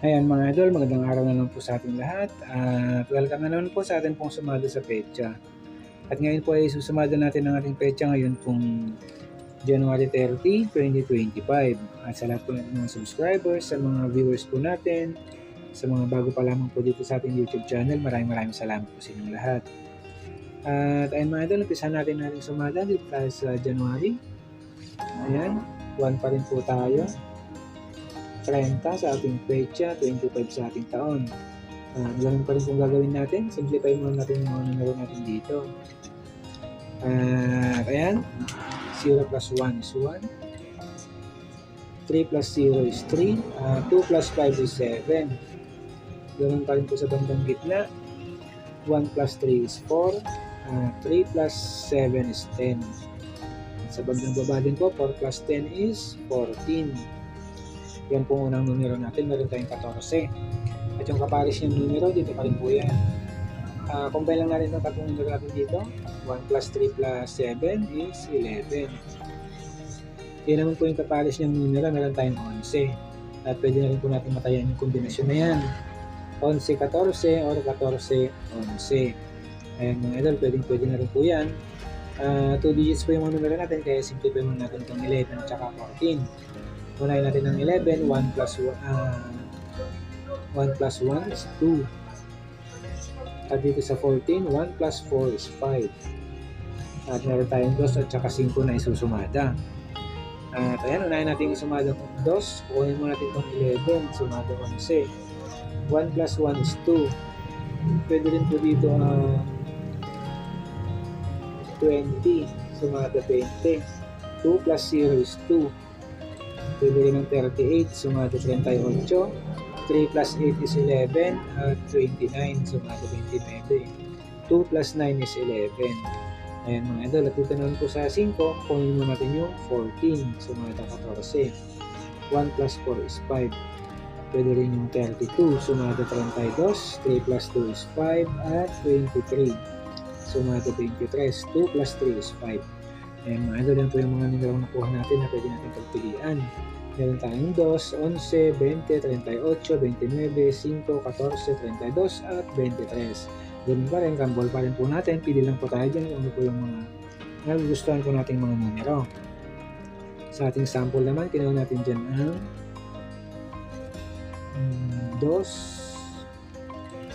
Ayan mga idol, magandang araw na naman po sa ating lahat at welcome na naman po sa atin pong sumado sa pecha. At ngayon po ay susumado natin ang ating pecha ngayon pong January 30, 2025. At sa lahat po ng mga subscribers, sa mga viewers po natin, sa mga bago pa lamang po dito sa ating YouTube channel, maraming maraming salamat po sa inyong lahat. At ayun mga idol, umpisahan natin natin sumada dito tayo sa January. Ayan, 1 pa rin po tayo. 30 sa ating pecha, 25 sa ating taon. Uh, ganun pa rin kung gagawin natin. Simplify muna natin yung mga numero natin dito. At uh, ayan, 0 plus 1 is 1. 3 plus 0 is 3. Uh, 2 plus 5 is 7. Ganun pa rin po sa bandang gitna. 1 plus 3 is 4. Uh, 3 plus 7 is 10. Sa bandang baba din po, 4 plus 10 is 14. Yan po unang numero natin. Meron tayong 14. At yung kapares yung numero, dito pa rin po yan. Uh, combine lang natin ang tatlong numero natin dito. 1 plus 3 plus 7 is 11. Yan naman po yung kapares ng numero. Meron tayong 11. At pwede na rin po natin matayan yung kombinasyon na yan. 11-14 or 14-11. Ayan mga idol, pwedeng pwede na rin po yan. 2 uh, digits po yung mga numero natin, kaya simplify mo natin itong 11 at saka 14. Unahin natin ng 11, 1 plus 1, uh, 1 plus 1 is 2. At dito sa 14, 1 plus 4 is 5. At meron tayong 2 at saka 5 na isusumada. At ayan, unahin natin isumada ng 2. Kukunin mo natin itong 11, sumada 11. 1 plus 1 is 2. Pwede rin po dito uh, 20, sumada 20. 2 plus 0 is 2. Rin ng 38, sumada 38. 3 plus 8 is 11, at 29, sumada 29. 2 plus 9 is 11. Ayan mga idol, at naman po sa 5, kunin mo natin yung 14, sumada 14. 1 plus 4 is 5. Pwede rin yung 32, sumada 32. 3 plus 2 is 5, at 23. Sumada 23. 2 plus 3 is 5. Ayan mga idol, po yung mga numero na nakuha natin na pwede natin pagpilian. Meron tayong 2, 11, 20, 38, 29, 5, 14, 32, at 23. Ganun pa rin, kambol pa rin po natin. Pili lang po tayo dyan kung ano po yung mga nagugustuhan po nating mga numero. Sa ating sample naman, kinuha natin dyan ang um, 2,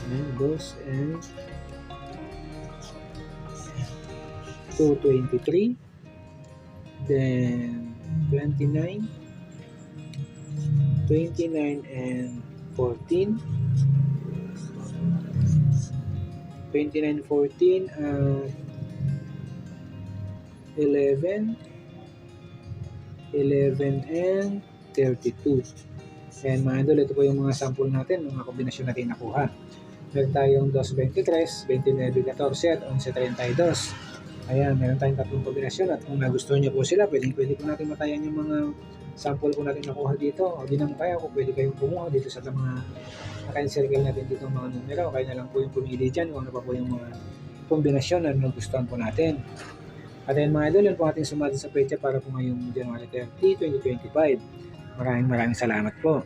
and 2 and 223 then 29 29 and 14 29 14 uh, 11 11 and 32 and mga ito po yung mga sample natin mga kombinasyon natin nakuha meron tayong 223 29 14 at 11 32 ayan meron tayong tatlong kombinasyon at kung nagustuhan nyo po sila pwede, pwede po natin matayan yung mga sample po natin nakuha dito. O di naman kaya kung pwede kayong kumuha dito sa mga naka-encircle natin dito mga numero. Kaya na lang po yung pumili dyan kung ano pa po yung mga kombinasyon na nagustuhan po natin. At ayun mga idol yun po ating sumali sa pecha para po ngayong January 30, 2025 maraming maraming salamat po